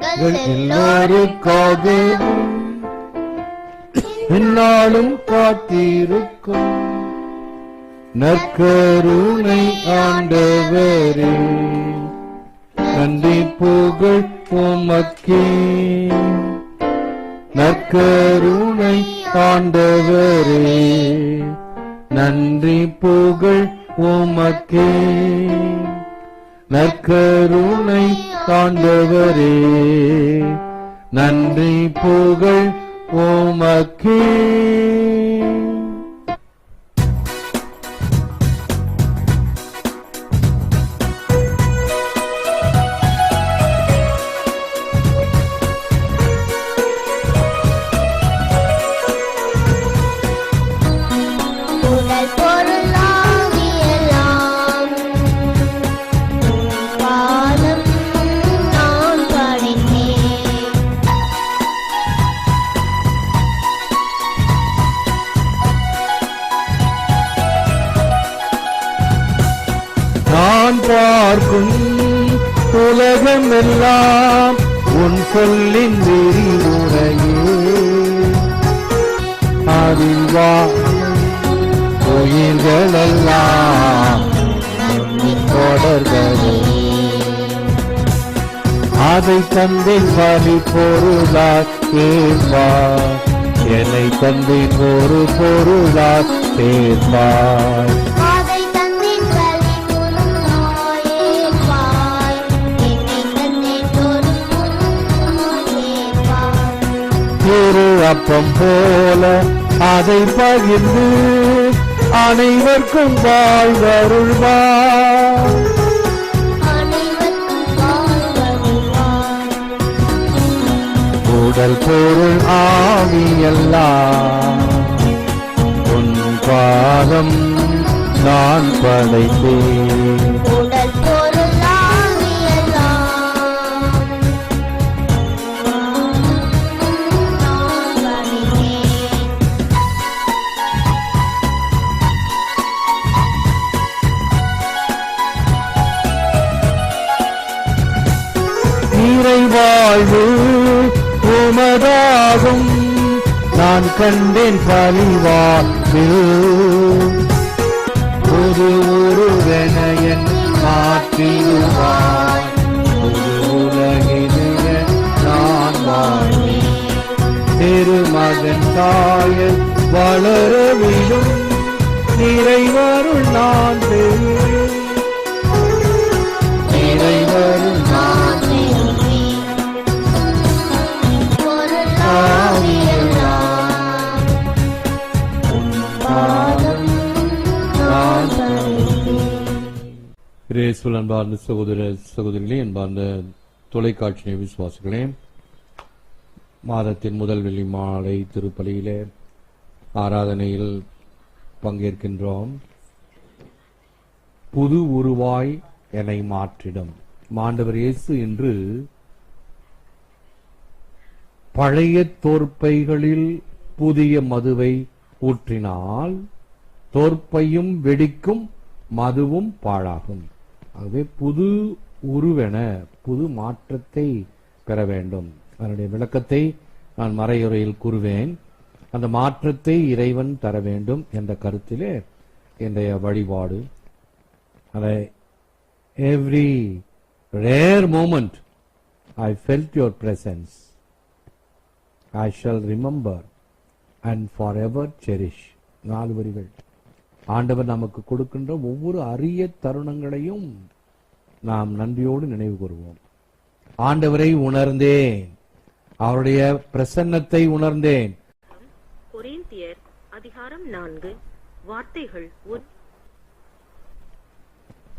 எங்கள் எல்லோருக்காகவும் என்னாலும் காத்திருக்கும். நற்கருணை ஆண்டவரே நன்றி புகழ் உமக்கே. நற்கருணை ஆண்டவரே நன்றி புகழ் உமக்கே. நற்கருணை தாண்டவரே. நன்றி புகழ் ஓமக்கே எல்லாம் உன் சொல்லின் விரிவுரையே. அறிவா உயிர்களெல்லாம் தொடர்களே அதை தந்தின் பலி பொருளா சேர்ப்பார் என்னை தந்தேன் ஒரு பொருளா சேர்ப்பார் அப்பம் போல அதை பகிர்ந்து அனைவருக்கும் வாழ்வருள்வார் உடல் பொருள் ஆவியெல்லாம் உன் பாதம் நான் படைத்தேன். நிறைவாழ்வு உமதாகும். நான் கண்டேன் பழிவாக்கு ஒரு உருவெனையன் மாற்றிடுவார். ஒரு உலகினைய நான் வாழ்வேன். திருமகன் தாயல் வளரவிடும். நிறைவருள் நான் பெறுவேன். நிறைவருள் பிரேசுல் அன்பார்ந்த சகோதர சகோதரிகளே அன்பார்ந்த தொலைக்காட்சி விசுவாசிகளே மாதத்தின் முதல் வெள்ளி மாலை திருப்பலியிலே ஆராதனையில் பங்கேற்கின்றோம். புது உருவாய் என்னை மாற்றிடும். மாண்டவர் இயேசு என்று பழைய தோற்பைகளில் புதிய மதுவை ஊற்றினால் தோற்பையும் வெடிக்கும் மதுவும் பாழாகும். ஆகவே புது உருவென புது மாற்றத்தை பெற வேண்டும். அதனுடைய விளக்கத்தை நான் மறையுறையில் கூறுவேன். அந்த மாற்றத்தை இறைவன் தர வேண்டும் என்ற கருத்திலே இன்றைய வழிபாடு. அதை every rare moment I felt your presence I shall remember and forever cherish நாலு வரிகள். ஆண்டவர் நமக்கு கொடுக்கின்ற ஒவ்வொரு அரிய தருணங்களையும் நாம் நன்றியோடு நினைவு கூறுவோம். ஆண்டவரை உணர்ந்தேன். அவருடைய பிரசன்னத்தை உணர்ந்தேன். கொரிந்தியர் அதிகாரம் நான்கு. வார்த்தைகள்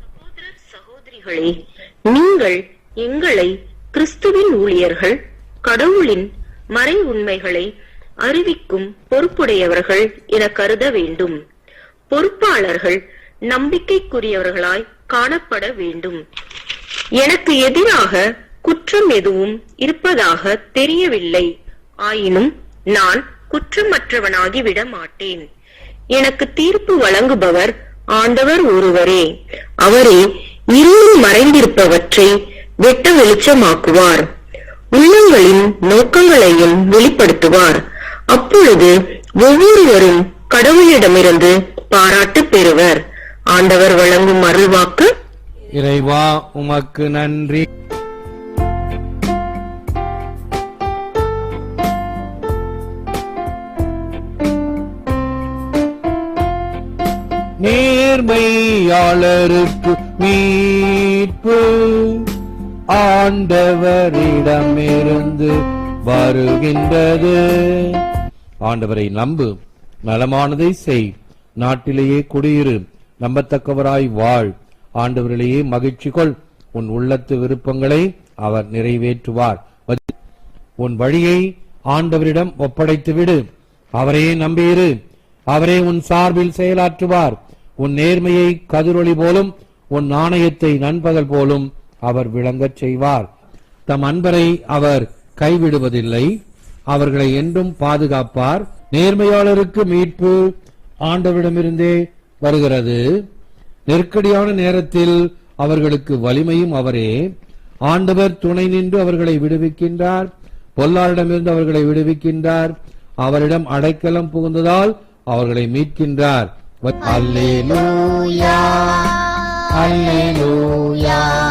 சகோதர சகோதரிகளே நீங்கள் எங்களை கிறிஸ்துவின் ஊழியர்கள் கடவுளின் மறை உண்மைகளை அறிவிக்கும் பொறுப்புடையவர்கள் என கருத வேண்டும். பொறுப்பாளர்கள் நம்பிக்கைக்குரியவர்களாய் காணப்பட வேண்டும். எனக்கு எதிராக குற்றம் எதுவும் இருப்பதாக தெரியவில்லை. ஆயினும் நான் குற்றமற்றவனாகி விட மாட்டேன். எனக்கு தீர்ப்பு வழங்குபவர் ஆண்டவர் ஒருவரே. அவரே இருளில் மறைந்திருப்பவற்றை வெட்ட வெளிச்சமாக்குவார். உள்ளங்களின் நோக்கங்களையும் வெளிப்படுத்துவார். அப்பொழுது ஒவ்வொருவரும் கடவுளிடமிருந்து பாராட்டு பெறுவர். ஆண்டவர் வழங்கும் அருள்வாக்கு? இறைவா உமக்கு நன்றி. நேர்மையாளருக்கு மீட்பு. ஆண்டவரிடமிருந்து வருகின்றது. ஆண்டவரை நம்பு நலமானதை செய். நாட்டிலேயே குடியிரு நம்பத்தக்கவராய் வாழ். ஆண்டவரிலேயே மகிழ்ச்சி கொள். உன் உள்ளத்து விருப்பங்களை அவர் நிறைவேற்றுவார். உன் வழியை ஆண்டவரிடம் ஒப்படைத்து விடு. அவரையே நம்பியிரு. அவரே உன் சார்பில் செயலாற்றுவார். உன் நேர்மையை கதிரொளி போலும் உன் நாணயத்தை நண்பகல் போலும் அவர் விளங்கச் செய்வார். தம் அன்பரை அவர் கைவிடுவதில்லை. அவர்களை என்றும் பாதுகாப்பார். நேர்மையாளருக்கு மீட்பு ஆண்டவரிடமிருந்தே வருகிறது. நெருக்கடியான நேரத்தில் அவர்களுக்கு வலிமையும் அவரே. ஆண்டவர் துணை நின்று அவர்களை விடுவிக்கின்றார். பொல்லாரிடமிருந்து அவர்களை விடுவிக்கின்றார். அவரிடம் அடைக்கலம் புகுந்ததால் அவர்களை மீட்கின்றார். அல்லேலூயா. அல்லேலூயா.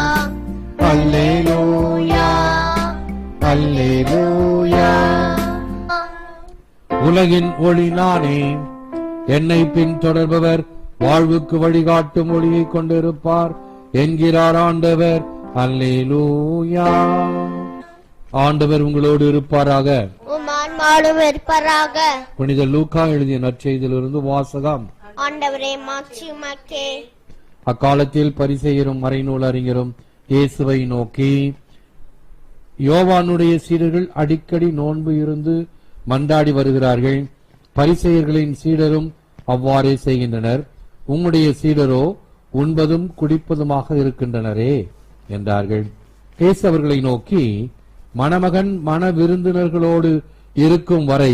உலகின் ஒளி நானே. என்னை பின்தொடர்பவர் வாழ்வுக்கு வழிகாட்டும் ஒளியை கொண்டிருப்பார் என்கிறார் ஆண்டவர். அல்லேலூயா ஆண்டவர் உங்களோடு இருப்பாராக. இருப்பாராக. புனித லூக்கா எழுதிய நற்செய்தியிலிருந்து வாசகம். ஆண்டவரே அக்காலத்தில் பரிசெயரும் மறைநூல் அறிஞரும் இயேசுவை நோக்கி யோவானுடைய சீடர்கள் அடிக்கடி நோன்பு இருந்து மன்றாடி வருகிறார்கள். பரிசெயர்களின் சீடரும் அவ்வாறே செய்கின்றனர். உம்முடைய சீடரோ உண்பதும் குடிப்பதுமாக இருக்கின்றனரே என்றார்கள். கேசு அவர்களை நோக்கி மணமகன் மன விருந்தினர்களோடு இருக்கும் வரை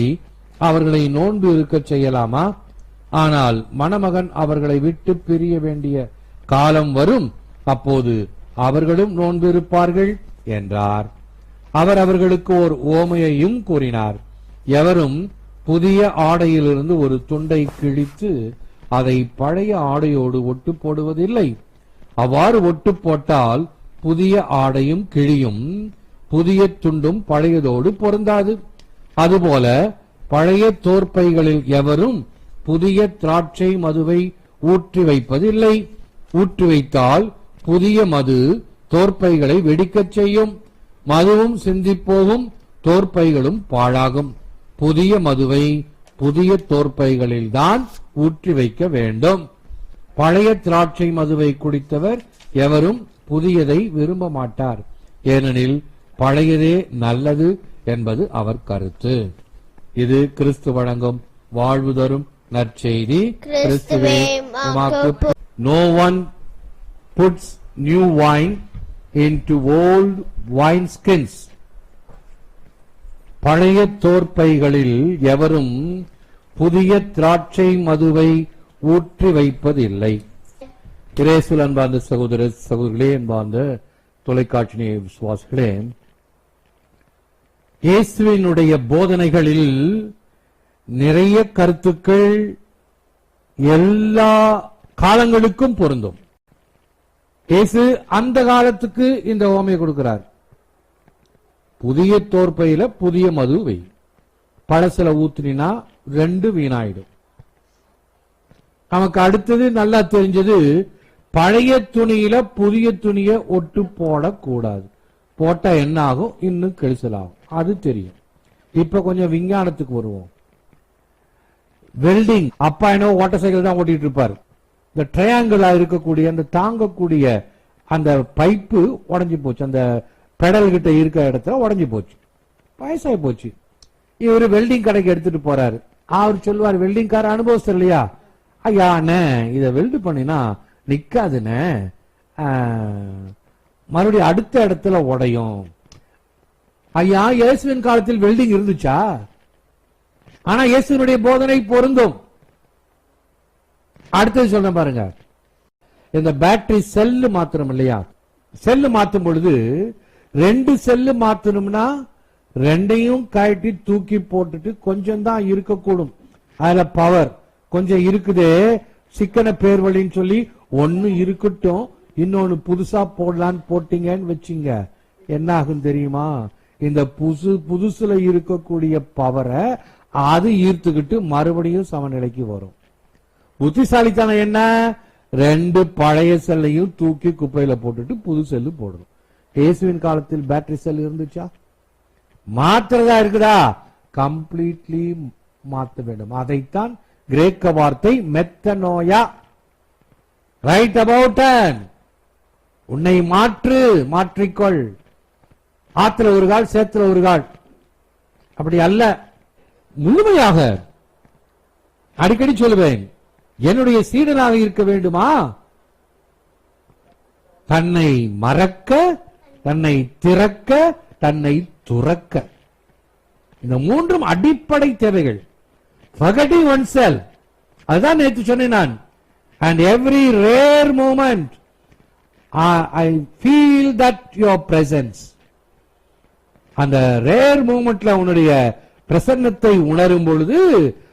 அவர்களை நோன்பு இருக்கச் செய்யலாமா? ஆனால் மணமகன் அவர்களை விட்டு பிரிய வேண்டிய காலம் வரும். அப்போது அவர்களும் நோன்பு இருப்பார்கள் என்றார். அவர் அவர்களுக்கு ஓர் ஓமையையும் கூறினார். எவரும் புதிய ஆடையிலிருந்து ஒரு துண்டை கிழித்து அதை பழைய ஆடையோடு ஒட்டு போடுவதில்லை. அவ்வாறு ஒட்டு போட்டால் புதிய ஆடையும் கிழியும் புதிய துண்டும் பழையதோடு பொருந்தாது. அதுபோல பழைய தோற்பைகளில் எவரும் புதிய திராட்சை மதுவை ஊற்றி வைப்பதில்லை. ஊற்றி வைத்தால் புதிய மது தோற்பைகளை வெடிக்கச் செய்யும். மதுவும் சிந்திப்போகும் தோற்பைகளும் பாழாகும். புதிய மதுவை புதிய தோற்பைகளில்தான் ஊற்றி வைக்க வேண்டும். பழைய திராட்சை மதுவை குடித்தவர் எவரும் புதியதை விரும்ப மாட்டார். ஏனெனில் பழையதே நல்லது என்பது அவர் கருத்து. இது கிறிஸ்து வழங்கும் வாழ்வு தரும் நற்செய்தி. கிறிஸ்துவே no one puts new wine into old wine skins. பழைய தோற்பைகளில் எவரும் புதிய திராட்சை மதுவை ஊற்றி வைப்பதில்லை. பிரேசுல் அன்பார்ந்த சகோதர சகோதரிகளே அன்பார்ந்த தொலைக்காட்சி விசுவாசிகளே இயேசுவினுடைய போதனைகளில் நிறைய கருத்துக்கள் எல்லா காலங்களுக்கும் பொருந்தும். இயேசு அந்த காலத்துக்கு இந்த ஓமையை கொடுக்கிறார். புதிய தோற்பையில புதிய மது வை. பழசில ஊத்துனா ரெண்டு வீணாயிடும். நமக்கு அடுத்தது நல்லா தெரிஞ்சது பழைய துணியில புதிய துணிய ஒட்டு போடக்கூடாது. போட்டா என்ன ஆகும்? இன்னும் கெடுசலாகும் அது தெரியும். இப்ப கொஞ்சம் விஞ்ஞானத்துக்கு வருவோம். வெல்டிங் அப்பா என்ன ஓட்ட சைக்கிள் தான் ஓட்டிட்டு இருப்பார். இந்த ட்ரையாங்கிளா இருக்கக்கூடிய அந்த தாங்கக்கூடிய அந்த பைப்பு உடஞ்சி போச்சு. அந்த பெடல் கிட்ட இருக்க இடத்துல உடஞ்சி போச்சு. வயசாகி போச்சு. இவர் வெல்டிங் கடைக்கு எடுத்துட்டு போறாரு. அவர் சொல்லுவார் வெல்டிங் கார அனுபவஸ்தர் இல்லையா? ஐயா அண்ணே வெல்டு பண்ணினா நிக்காதுண்ணே. மறுபடியும் அடுத்த இடத்துல உடையும். ஐயா இயேசுவின் காலத்தில் வெல்டிங் இருந்துச்சா? ஆனா இயேசுவினுடைய போதனை பொருந்தும். அடுத்தது சொல்றேன் பாருங்க. இந்த பேட்டரி செல்லு மாத்திரம் இல்லையா? செல்லு மாத்தும் பொழுது ரெண்டு செல்லு மாத்தணும்னா ரெண்டையும் கழட்டி தூக்கி போட்டுட்டு கொஞ்சம் தான் இருக்கக்கூடும். அதுல பவர் கொஞ்சம் இருக்குதே. சிக்கன பேர் வழின்னு சொல்லி ஒன்னு இருக்கட்டும் இன்னொன்னு புதுசா போடலான்னு போட்டீங்கன்னு வச்சீங்க. என்ன ஆகும் தெரியுமா? இந்த புதுசு புதுசுல இருக்கக்கூடிய பவரை அது ஈர்த்துக்கிட்டு மறுபடியும் சமநிலைக்கு வரும். புத்திசாலித்தனம் என்ன? ரெண்டு பழைய செல்லையும் தூக்கி குப்பையில போட்டுட்டு புது செல்லு போடணும். இயேசுவின் காலத்தில் பேட்டரி செல் இருந்துச்சா? மாத்துறதா இருக்குதா? கம்ப்ளீட்லி மாத்த வேண்டும். அதைத்தான் கிரேக்க வார்த்தை மெத்தனோயா. ரைட் அபவுட் உன்னை மாற்று மாற்றிக்கொள். ஆத்துல ஒரு கால் சேத்துல ஒரு கால். அப்படி அல்ல. முழுமையாக அடிக்கடி சொல்லுவேன். என்னுடைய சீடனாக இருக்க வேண்டுமா? தன்னை மறக்க தன்னை திறக்க தன்னை துறக்க. இந்த மூன்றும் அடிப்படை தேவைகள். பகட்டி ஒன் செல் அதுதான் நேற்று சொன்னேன் நான். And every rare moment I feel that your presence அந்த ரேர் மூமெண்ட்ல உன்னுடைய பிரசன்னத்தை உணரும் பொழுது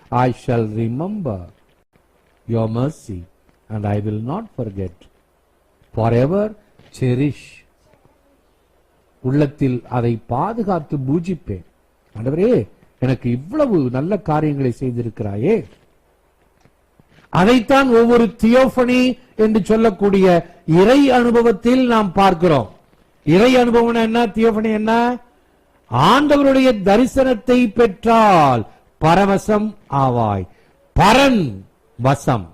I shall remember your mercy and I will not forget. Forever cherish. உள்ளத்தில் அதை பாதுகாத்து பூஜிப்பேன். ஆண்டவரே எனக்கு இவ்வளவு நல்ல காரியங்களை செய்திருக்கிறாயே. அதைத்தான் ஒவ்வொரு தியோபனி என்று சொல்லக்கூடிய இறை அனுபவத்தில் நாம் பார்க்கிறோம். இறை அனுபவம் என்ன? தியோபனி என்ன? ஆண்டவருடைய தரிசனத்தை பெற்றால் பரவசம் ஆவாய். பரன் வசம்.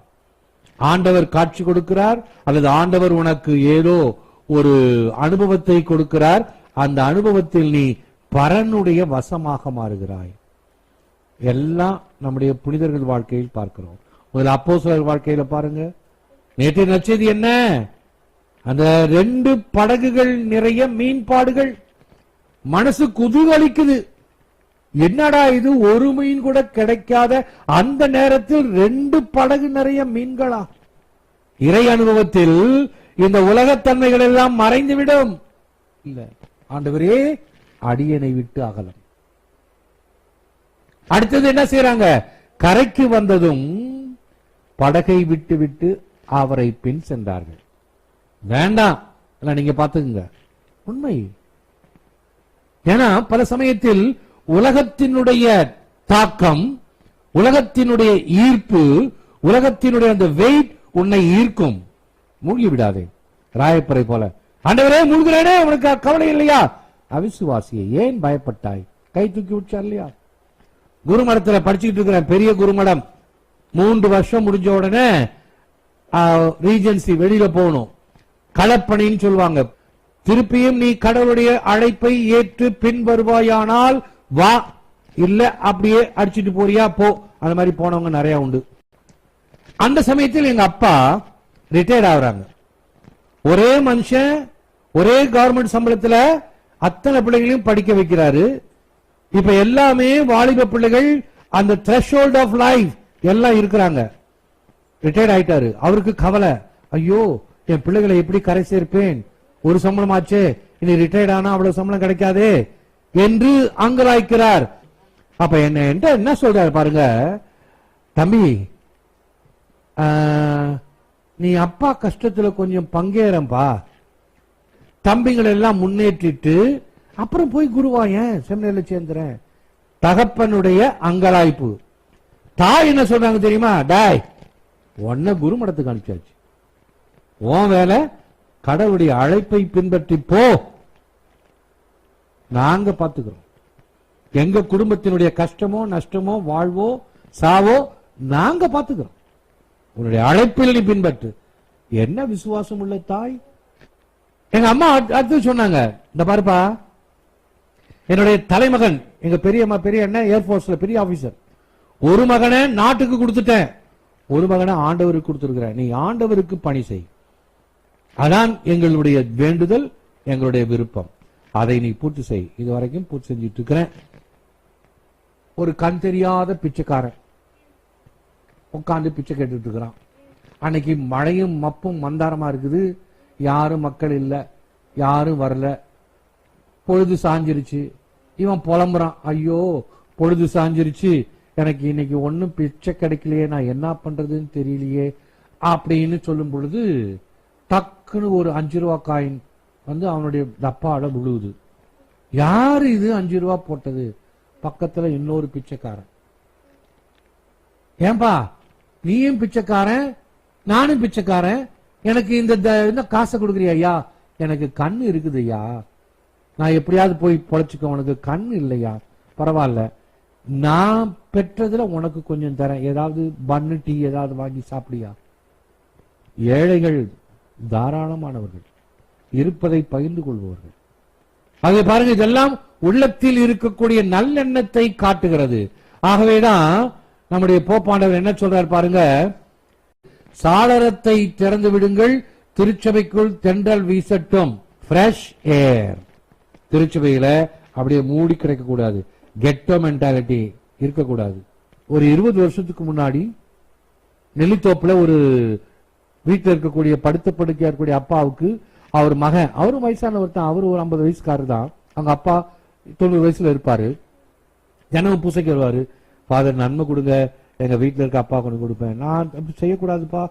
ஆண்டவர் காட்சி கொடுக்கிறார் அல்லது ஆண்டவர் உனக்கு ஏதோ ஒரு அனுபவத்தை கொடுக்கிறார் அந்த அனுபவத்தில் நீ பரனுடைய வசமாக மாறுகிறாய். எல்லாம் நம்முடைய புனிதர்கள் வாழ்க்கையில் பார்க்கிறோம். முதல்ல அப்போஸ்தலர் வாழ்க்கையில பாருங்க. நேற்று நச்சது என்ன? அந்த ரெண்டு படகுகள் நிறைய மீன்பாடுகள் மனசு குதூகலிக்குது என்னடா இது? ஒரு மீன் கூட கிடைக்காத அந்த நேரத்தில் ரெண்டு படகு நிறைய மீன்களா? இறை அனுபவத்தில் இந்த உலகத்தன்மைகள் எல்லாம் மறைந்துவிடும். இல்ல. ஆண்டவரே அடியனை விட்டு அகலம். அடுத்தது என்ன செய்யறாங்க கரைக்கு வந்ததும் படகை விட்டு விட்டு அவரை பின் சென்றார்கள். வேண்டாம். நீங்க பாத்துக்குங்க உண்மை. ஏன்னா பல சமயத்தில் உலகத்தினுடைய தாக்கம் உலகத்தினுடைய ஈர்ப்பு உலகத்தினுடைய அந்த வெயிட் உன்னை ஈர்க்கும். மூழ்கி விடாதே ராயப்பரை போல. ஆண்டவரே மூழ்கிறேனே உனக்கு கவலை இல்லையா? அவிசுவாசியை ஏன் பயப்பட்டாய்? கை தூக்கி விட்டா இல்லையா? குருமடத்துல படிச்சுக்கிட்டு இருக்கிறேன் பெரிய குருமடம் மூன்று வருஷம் முடிஞ்ச உடனே ரீஜென்சி வெளியில போகணும். களப்பணின்னு சொல்லுவாங்க. திருப்பியும் நீ கடவுளுடைய அழைப்பை ஏற்று பின் வருவாயானால் வா இல்ல அப்படியே அடிச்சிட்டு போறியா போ. அந்த மாதிரி போனவங்க நிறைய உண்டு. அந்த சமயத்தில் எங்க அப்பா ரிட்டையர்ட் ஆகுறாங்க. ஒரே மனுஷன் ஒரே கவர்மெண்ட் சம்பளத்துல அத்தனை பிள்ளைகளையும் படிக்க வைக்கிறாரு. இப்ப எல்லாமே வாலிப பிள்ளைகள் அந்த threshold ஆஃப் லைஃப் எல்லாம் இருக்கிறாங்க. ரிட்டையர்ட் ஆயிட்டாரு. அவருக்கு கவலை. ஐயோ என் பிள்ளைகளை எப்படி கரை சேர்ப்பேன்? ஒரு சம்பளம் ஆச்சு இனி ரிட்டையர்ட் ஆனா அவ்வளவு சம்பளம் கிடைக்காதே. என்று அங்கலாய்க்கிறார். அப்ப என்ன என்கிட்ட என்ன சொல்றாரு பாருங்க. தம்பி நீ அப்பா கஷ்டத்துல கொஞ்சம் பங்கேறம்பா. தம்பிங்களை எல்லாம் முன்னேற்றிட்டு அப்புறம் போய் குருவாயன் செம்மையில சேர்ந்துறேன் தகப்பனுடைய அங்கலாய்ப்பு. தாய் என்ன சொல்றாங்க தெரியுமா? டாய் உன்னை குருமடத்துக்கு அனுப்பிச்சாச்சு. உன் வேலை கடவுளுடைய அழைப்பை பின்பற்றி போ. நாங்க பாத்துக்கிறோம். எங்க குடும்பத்தினுடைய கஷ்டமோ நஷ்டமோ வாழ்வோ சாவோ நாங்க பாத்துக்கிறோம். உன்னுடைய அழைப்பில் நீ பின்பற்று. என்ன விசுவாசம் உள்ள தாய்? எங்க அம்மா அடுத்து- சொன்னாங்க. இந்த பாருப்பா. என்னுடைய தலைமகன் எங்க பெரியம்மா பெரிய அண்ணன் ஏர்போர்ஸ்ல பெரிய ஆபீசர் ஒரு மகனை நாட்டுக்கு கொடுத்துட்டேன். ஒரு மகனை ஆண்டவருக்கு கொடுத்துருக்கிற நீ ஆண்டவருக்கு பணி செய். அதான் எங்களுடைய வேண்டுதல் எங்களுடைய விருப்பம். அதை நீ பூர்த்தி செய். இது வரைக்கும் பூர்த்தி செஞ்சுட்டு இருக்கிறேன் ஒரு கண் தெரியாத பிச்சைக்காரன். உட்காந்து பிச்சை கேட்டுட்டு இருக்கிறான் அன்னைக்கு மழையும் மப்பும் மந்தாரமா இருக்குது. யாரும் மக்கள் இல்ல. யாரும் வரல. பொழுது சாஞ்சிருச்சு. இவன் புலம்புறான். ஐயோ பொழுது சாஞ்சிருச்சு. எனக்கு இன்னைக்கு ஒண்ணும் பிச்சை கிடைக்கலையே. நான் என்ன பண்றதுன்னு தெரியலையே. அப்படின்னு சொல்லும் பொழுது டக்குன்னு ஒரு அஞ்சு ரூபா காயின் வந்து அவனுடைய டப்பாவில் விழுவுது யாரு இது அஞ்சு ரூபா போட்டது? பக்கத்துல இன்னொரு பிச்சைக்காரன். ஏன்பா நீயும் பிச்சைக்காரன் நானும் பிச்சைக்காரன். எனக்கு இந்த காசை கொடுக்குறியா ஐயா? எனக்கு கண் இருக்குது ஐயா. நான் எப்படியாவது போய் பொழைச்சிக்க உனக்கு கண் இல்லையா பரவாயில்ல. நான் பெற்றதுல உனக்கு கொஞ்சம் தரேன். ஏதாவது பன்னு டீ ஏதாவது வாங்கி சாப்பிடியா? ஏழைகள் தாராளமானவர்கள். இருப்பதை பகிர்ந்து கொள்பவர்கள். ஆகவே பாருங்க இதெல்லாம் உள்ளத்தில் இருக்கக்கூடிய நல்லெண்ணத்தை காட்டுகிறது. ஆகவேதான் நம்முடைய போப்பாண்டவர் என்ன சொல்றார் பாருங்க சாளரத்தை திறந்து விடுங்கள் திருச்சபைக்குள் தென்றல் வீசட்டும். ஃப்ரெஷ் ஏர் திருச்சபையில அப்படியே மூடி கிடைக்க கூடாது கெட்டோ மென்டாலிட்டி இருக்கக்கூடாது. ஒரு இருபது வருஷத்துக்கு முன்னாடி நெல்லித்தோப்புல ஒரு வீட்டில் இருக்கக்கூடிய படுத்த படுக்கையா இருக்கக்கூடிய அப்பாவுக்கு அவர் மகன் அவரும் வயசான ஒருத்தன் அவர் ஒரு ஐம்பது வயசுக்காரர் தான் அவங்க அப்பா தொண்ணூறு வயசுல இருப்பாரு. தினமும் பூசைக்கு வருவாரு. ஃபாதர் நன்மை கொடுங்க. எங்க வீட்டுல இருக்க அப்பா கொண்டு கொடுப்பேன். நான் அப்படி செய்யக்கூடாதுப்பா.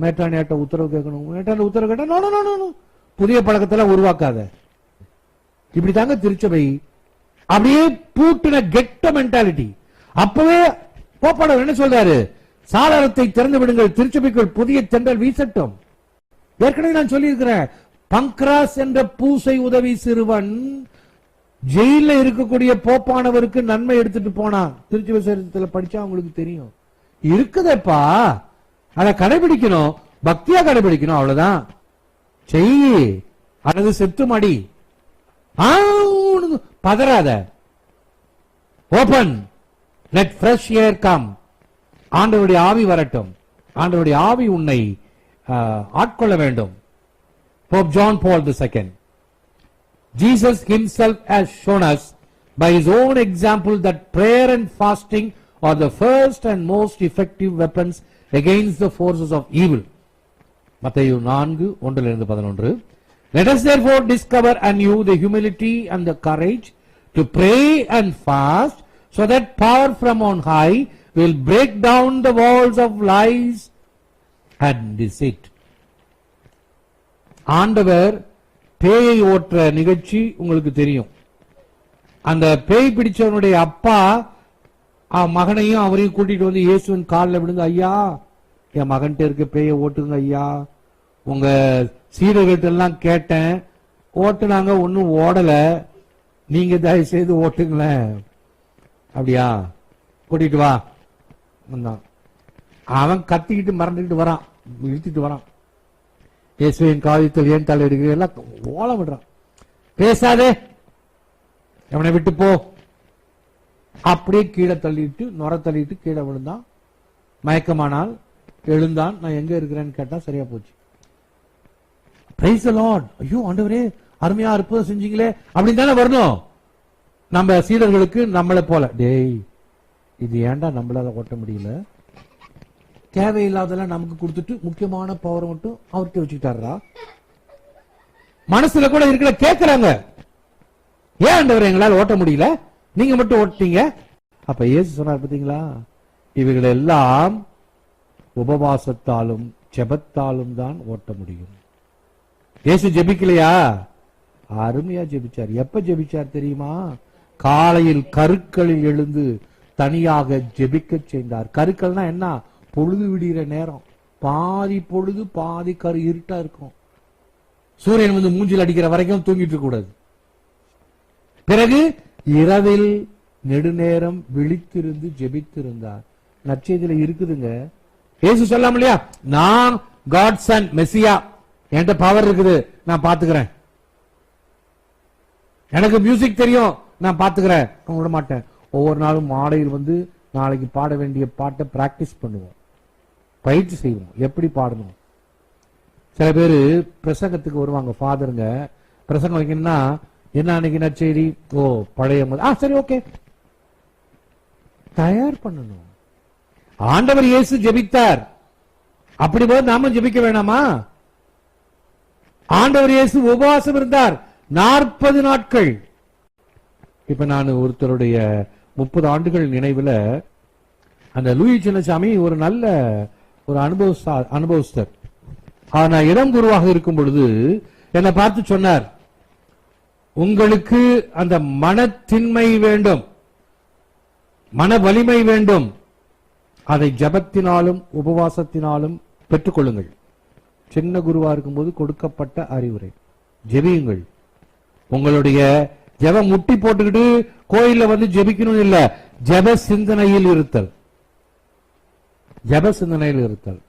மேட்டானியாட்ட உத்தரவு கேட்கணும். மேட்டான உத்தரவு கேட்டா புதிய பழக்கத்தெல்லாம் உருவாக்காத. இப்படி தாங்க திருச்சபை. அப்படியே பூட்டின கெட்ட மென்டாலிட்டி அப்பவே போப்பாடவர் என்ன சொல்றாரு? சாளரத்தை திறந்து விடுங்கள். திருச்சபைக்குள் புதிய தென்றல் வீசட்டும். ஏற்கனவே நான் சொல்லியிருக்கிறேன். பங்க்ராஸ் என்ற பூசை உதவி சிறுவன் ஜெயில இருக்கக்கூடிய போப்பானவருக்கு நன்மை எடுத்துட்டு போனான் திருச்சி விசேஷத்துல படிச்சா உங்களுக்கு தெரியும். இருக்குதேப்பா. அதை கடைபிடிக்கணும். பக்தியா கடைபிடிக்கணும். அவ்வளவுதான். செய். அல்லது செத்து மடி. ஆ, பதறாத. Open let fresh air come ஆண்டவருடைய ஆவி வரட்டும். ஆண்டவருடைய ஆவி உன்னை ஆட்கொள்ள வேண்டும். Pope John Paul II. Jesus himself has shown us by his own example that prayer and fasting are the first and most effective weapons against the forces of evil. மத்தேயு நான்கு ஒன்றிலிருந்து பதினொன்று Let us therefore discover anew the humility and the courage to pray and fast so that power from on high will break down the walls of lies and deceit. ஆண்டவர் பேயை ஓட்டுற நிகழ்ச்சி உங்களுக்கு தெரியும். அந்த பேய் பிடிச்சவனுடைய அப்பா மகனையும் அவரையும் கூட்டிட்டு வந்து இயேசுவின் காலில் விழுந்து ஐயா என் மகன்கிட்ட இருக்க பேயை ஓட்டுங்க ஐயா. உங்க சீடர்கிட்ட எல்லாம் கேட்டேன். ஓட்டுனாங்க ஒன்றும் ஓடல. நீங்க தயவு செய்து ஓட்டுங்களேன். அப்படியா? கூட்டிட்டு வா. வந்தான். அவன் கத்திக்கிட்டு மறந்துக்கிட்டு வரான். இழுத்துட்டு வரான். இயேசுவின் காவியத்தில் ஏன் தலை எடுக்கிற ஓல ஓலம் விடுறான். பேசாதே. அவனை விட்டு போ. அப்படியே கீழே தள்ளிட்டு நுர தள்ளிட்டு கீழே விழுந்தான். மயக்கமானால் எழுந்தான். நான் எங்க இருக்கிறேன்னு கேட்டா சரியா போச்சு. பிரைஸ் லார்ட் ஐயோ ஆண்டவரே அருமையா அற்புதம் செஞ்சீங்களே. அப்படின்னு தானே வரணும். நம்ம சீடர்களுக்கு நம்மளை போல. டேய் இது ஏன்டா நம்மளால ஓட்ட முடியல? தேவையில்லாதெல்லாம் நமக்கு கொடுத்துட்டு முக்கியமான பவர் மட்டும் அவர்கிட்ட வச்சுக்கிட்டாரா மனசுல கூட இருக்கிற கேட்கிறாங்க ஏன் ஆண்டவர் எங்களால் ஓட்ட முடியல? நீங்க மட்டும் ஓட்டீங்க அப்ப ஏசு சொன்னார் பாத்தீங்களா? இவைகள் எல்லாம் உபவாசத்தாலும் ஜெபத்தாலும் தான் ஓட்ட முடியும். ஏசு ஜெபிக்கலையா? அருமையா ஜெபிச்சார். எப்ப ஜெபிச்சார் தெரியுமா? காலையில் கருக்களில் எழுந்து தனியாக ஜெபிக்க செய்தார். கருக்கள்னா என்ன? பொழுது விடிகிற நேரம். பாதி பொழுது பாதி கரு இருட்டா இருக்கும். சூரியன் வந்து மூஞ்சில் அடிக்கிற வரைக்கும் தூங்கிட்டு இருக்க கூடாது. பிறகு இரவில் நெடுநேரம் விழித்திருந்து ஜெபித்திருந்தார். நற்செய்தியில இருக்குதுங்க. பேசு சொல்லாம இல்லையா? நான் காட் சன் மெஸ்ஸியா என்கிட்ட பவர் இருக்குது. நான் பாத்துக்கிறேன் எனக்கு மியூசிக் தெரியும். நான் பாத்துக்கிறேன் விட மாட்டேன். ஒவ்வொரு நாளும் மாலையில் வந்து நாளைக்கு பாட வேண்டிய பாட்டை பிராக்டிஸ் பண்ணுவோம். பயிற்சி செய்வோம். எப்படி பாடணும்? சில பேர் பிரசங்கத்துக்கு வருவாங்க ஃபாதருங்க. பிரசங்கம் வைக்கணும்னா என்ன அன்னைக்கு சரி ஓ பழைய ஆ சரி ஓகே. தயார் பண்ணணும். ஆண்டவர் இயேசு ஜெபித்தார். அப்படி போது நாம ஜெபிக்க வேணாமா? ஆண்டவர் இயேசு உபவாசம் இருந்தார். நாற்பது நாட்கள். இப்ப நான் ஒருத்தருடைய முப்பது ஆண்டுகள் நினைவுல அந்த லூயி சின்னசாமி ஒரு நல்ல ஒரு அனுபவஸ்தா அனுபவஸ்தர். ஆனா இளம் குருவாக இருக்கும் பொழுது என்னை பார்த்து சொன்னார் உங்களுக்கு அந்த மனத்தின்மை வேண்டும். மன வலிமை வேண்டும். அதை ஜபத்தினாலும் உபவாசத்தினாலும் பெற்றுக்கொள்ளுங்கள். சின்ன குருவா இருக்கும்போது கொடுக்கப்பட்ட அறிவுரை. ஜெபியுங்கள். உங்களுடைய ஜெபம் முட்டி போட்டுக்கிட்டு கோயில்ல வந்து ஜெபிக்கணும் இல்ல ஜெப சிந்தனையில் இருத்தல். ஜப சிந்தனையில் இருத்தல்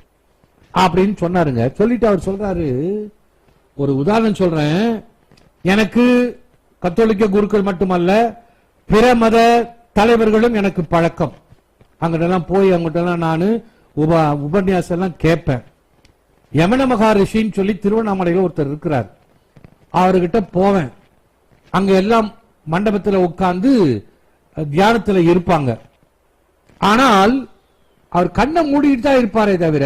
அப்படின்னு சொன்னாருங்க. சொல்லிட்டு அவர் சொல்றாரு ஒரு உதாரணம் சொல்றேன். எனக்கு கத்தோலிக்க குருக்கள் மட்டுமல்ல பிற மத தலைவர்களும் எனக்கு பழக்கம். அங்கிட்டெல்லாம் போய் அங்கிட்டெல்லாம் நான் உப உபன்யாசம் எல்லாம் கேட்பேன். யமன மகாரிஷின்னு சொல்லி திருவண்ணாமலையில் ஒருத்தர் இருக்கிறார். அவர்கிட்ட போவேன். அங்க எல்லாம் மண்டபத்தில் உட்கார்ந்து தியானத்தில் இருப்பாங்க. ஆனால் அவர் கண்ணை மூடிட்டு தான் இருப்பாரே தவிர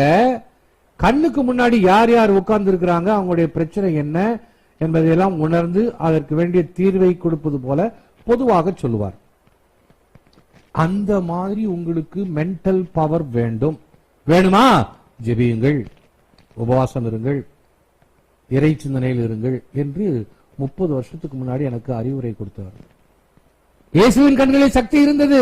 கண்ணுக்கு முன்னாடி யார் யார் உட்கார்ந்து இருக்கிறாங்க அவங்களுடைய பிரச்சனை என்ன என்பதையெல்லாம் உணர்ந்து அதற்கு வேண்டிய தீர்வை கொடுப்பது போல பொதுவாக சொல்லுவார். அந்த மாதிரி உங்களுக்கு மென்டல் பவர் வேண்டும். வேணுமா? ஜெபியுங்கள். உபவாசம் இருங்கள். இறை சிந்தனையில் இருங்கள் என்று முப்பது வருஷத்துக்கு முன்னாடி எனக்கு அறிவுரை கொடுத்தார் இயேசுவின் கண்களில் சக்தி இருந்தது.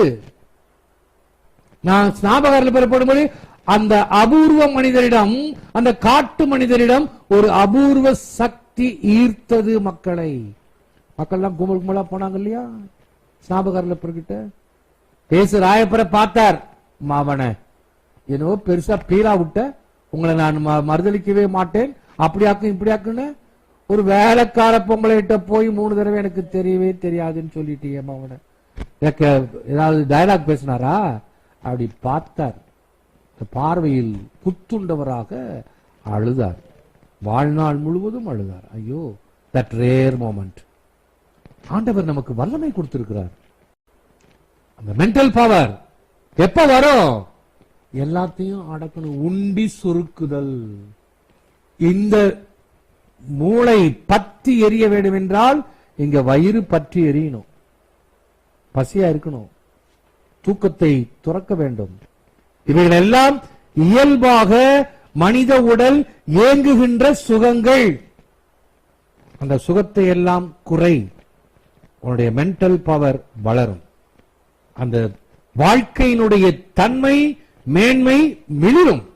நான் ஸ்நாபகாரில் பெறப்படும்போது அந்த அபூர்வ மனிதரிடம் அந்த காட்டு மனிதரிடம் ஒரு அபூர்வ சக்தி ஈர்த்தது மக்களை. மக்கள்லாம் கும்பல் கும்பலா போனாங்க இல்லையா? ஸ்நாபகாரில் பிறகிட்ட பேசு ராயப்பரை பார்த்தார் மாவனை என்னவோ பெருசா பீரா விட்ட உங்களை நான் ம- மறுதலிக்கவே மாட்டேன். அப்படியாக்கும் இப்படியாக்குன்னு ஒரு வேலைக்கார பொம்பளைகிட்ட போய் மூணு தடவை எனக்கு தெரியவே தெரியாதுன்னு சொல்லிட்டீங்க மாவனை ஏதாவது டயலாக் பேசினாரா? அப்படி பார்த்தார். இந்த பார்வையில் புத்துண்டவராக அழுதார். வாழ்நாள் முழுவதும் அழுதார். ஐயோ தட் ரேர் மோமெண்ட் ஆண்டவர் நமக்கு வல்லமை கொடுத்திருக்கிறார். அந்த மென்டல் பவர் எப்ப வரும்? எல்லாத்தையும் அடக்கணும். உண்டி சுருக்குதல். இந்த மூளை பத்தி எரிய வேண்டும் என்றால் இங்க வயிறு பற்றி எரியணும். பசியா இருக்கணும். தூக்கத்தை துறக்க வேண்டும். இவைகள் எல்லாம் இயல்பாக மனித உடல் இயங்குகின்ற சுகங்கள். அந்த சுகத்தை எல்லாம் குறை. உன்னுடைய மென்டல் பவர் வளரும். அந்த வாழ்க்கையினுடைய தன்மை மேன்மை மிளிரும்.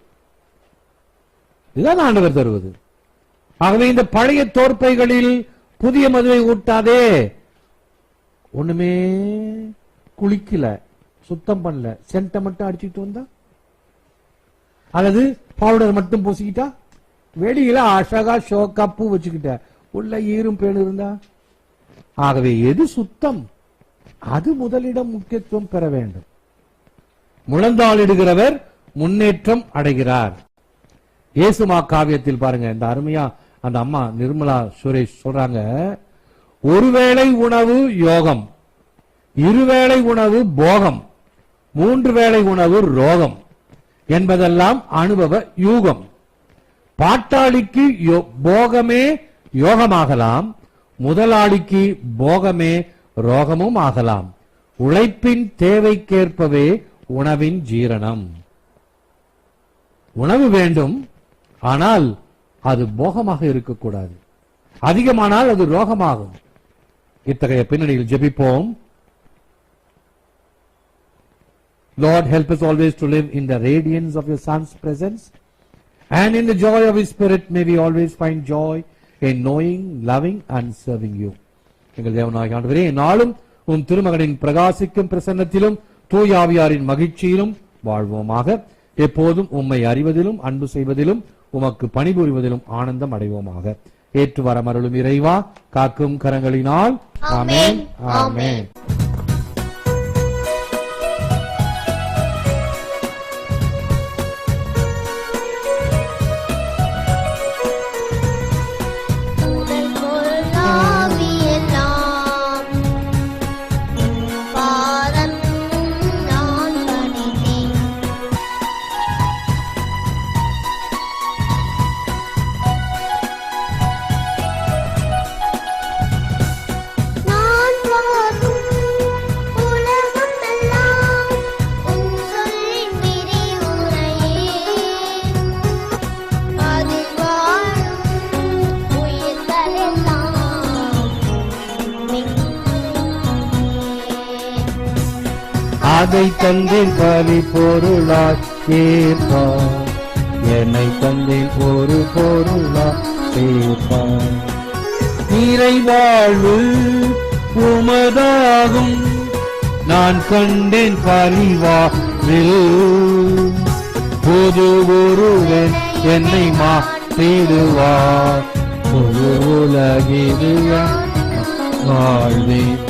இதுதான் ஆண்டவர் தருவது. ஆகவே இந்த பழைய தோற்பைகளில் புதிய மதுவை ஊட்டாதே. ஒண்ணுமே குளிக்கல. சுத்தம் பண்ணல. சென்ட்டை மட்டும் அடிச்சுட்டு வந்தா? அல்லது பவுடர் மட்டும் பூசிக்கிட்டா? வெளியில அழகா ஷோக்கா பூ வச்சுக்கிட்ட. உள்ள ஈரும் பேணு இருந்தா? ஆகவே எது சுத்தம்? அது முதலிடம் முக்கியத்துவம் பெற வேண்டும். முழந்தாளிடுகிறவர் முன்னேற்றம் அடைகிறார். இயேசுமா காவியத்தில் பாருங்க இந்த அருமையா அந்த அம்மா நிர்மலா சுரேஷ் சொல்றாங்க ஒருவேளை உணவு யோகம் இருவேளை உணவு போகம். மூன்று வேளை உணவு ரோகம் என்பதெல்லாம் அனுபவ யூகம். பாட்டாளிக்கு யோ- போகமே யோகமாகலாம் முதலாளிக்கு போகமே ரோகமும் ஆகலாம். உழைப்பின் தேவைக்கேற்பவே உணவின் ஜீரணம். உணவு வேண்டும் ஆனால் அது போகமாக இருக்கக்கூடாது. அதிகமானால் அது ரோகமாகும். இத்தகைய பின்னணியில் ஜெபிப்போம். Lord, help us always to live in the radiance of your Son's presence. And in the joy of His Spirit, may we always find joy in knowing, loving, and serving you. எங்கள் தேவனாகிய ஆண்டவரே நாளும் உன் திருமகனின் பிரகாசிக்கும் பிரசன்னத்திலும் தூய ஆவியாரின் மகிழ்ச்சியிலும் வாழ்வோமாக. எப்போதும் உம்மை அறிவதிலும் அன்பு செய்வதிலும் உமக்கு பணிபுரிவதிலும் ஆனந்தம் அடைவோமாக. ஏற்று வரமருளும் இறைவா காக்கும் கரங்களினால். ஆமென். ஆமென். அதை தந்தேன் பலி பொருளாக்கேற்பான் என்னை தந்தேன் ஒரு பொருளாக்கேற்பான் ஏற்பார் வாழ்வு உமதாகும். நான் கண்டேன் பரிவாவில் பொது ஒருவன் என்னை மாற்றிடுவார். பொது உலகிது வாழ்வேன்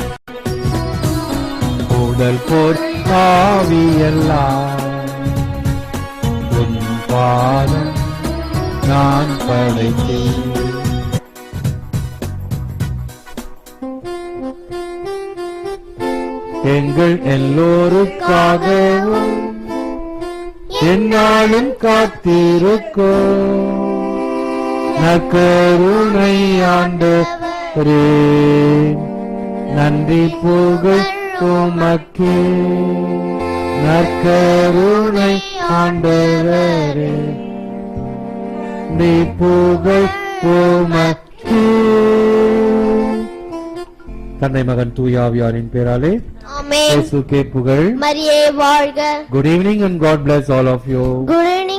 உடல் போர் ஆவியெல்லாம். உன் பாதம் நான் படைத்தேன். எங்கள் எல்லோருக்காகவும் என்னாலும் காத்திருக்கோ நக்கருணை ஆண்டு நன்றி புகழ் உமக்கே நற்கருணை ஆண்டவரே. நன்றி புகழ் உமக்கே. தந்தை மகன் தூயாவியாரின் பேராலே புகழ். மரியே வாழ்க. Good evening and God bless all of you. Good